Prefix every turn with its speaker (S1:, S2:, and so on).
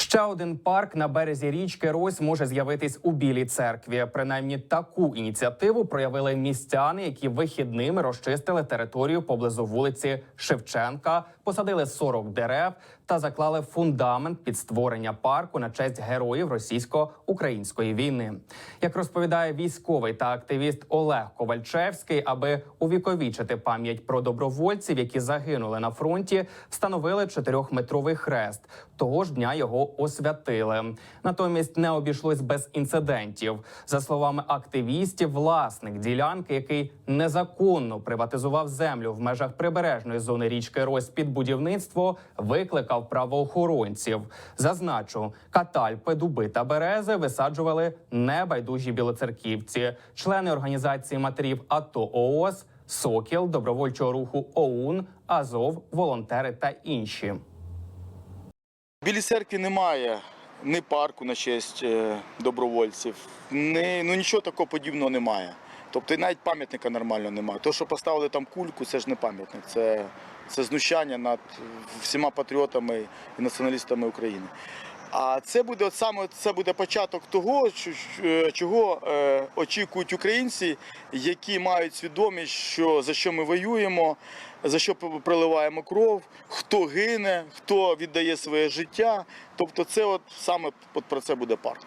S1: Ще один парк на березі річки Рось може з'явитись у Білій церкві. Принаймні таку ініціативу проявили містяни, які вихідними розчистили територію поблизу вулиці Шевченка, посадили 40 дерев та заклали фундамент під створення парку на честь героїв російсько-української війни. Як розповідає військовий та активіст Олег Ковальчевський, аби увіковічити пам'ять про добровольців, які загинули на фронті, встановили чотирьохметровий хрест. Того ж дня його освятили. Натомість не обійшлось без інцидентів. За словами активістів, власник ділянки, який незаконно приватизував землю в межах прибережної зони річки Рось під будівництво, викликав правоохоронців. Зазначу, катальпи, дуби та берези висаджували небайдужі білоцерківці, члени організації матерів АТО ООС, Сокіл, добровольчого руху ОУН, Азов, волонтери та інші.
S2: В Білій церкві немає ні парку на честь е, добровольців, ні, ну нічого такого подібного немає. Тобто навіть пам'ятника нормально немає. То, що поставили там кульку, це ж не пам'ятник, це, це знущання над всіма патріотами і націоналістами України. А це буде от саме це буде початок того, е, чого е, очікують українці, які мають свідомість, що за що ми воюємо, за що проливаємо кров, хто гине, хто віддає своє життя. Тобто, це от саме от про це буде парк.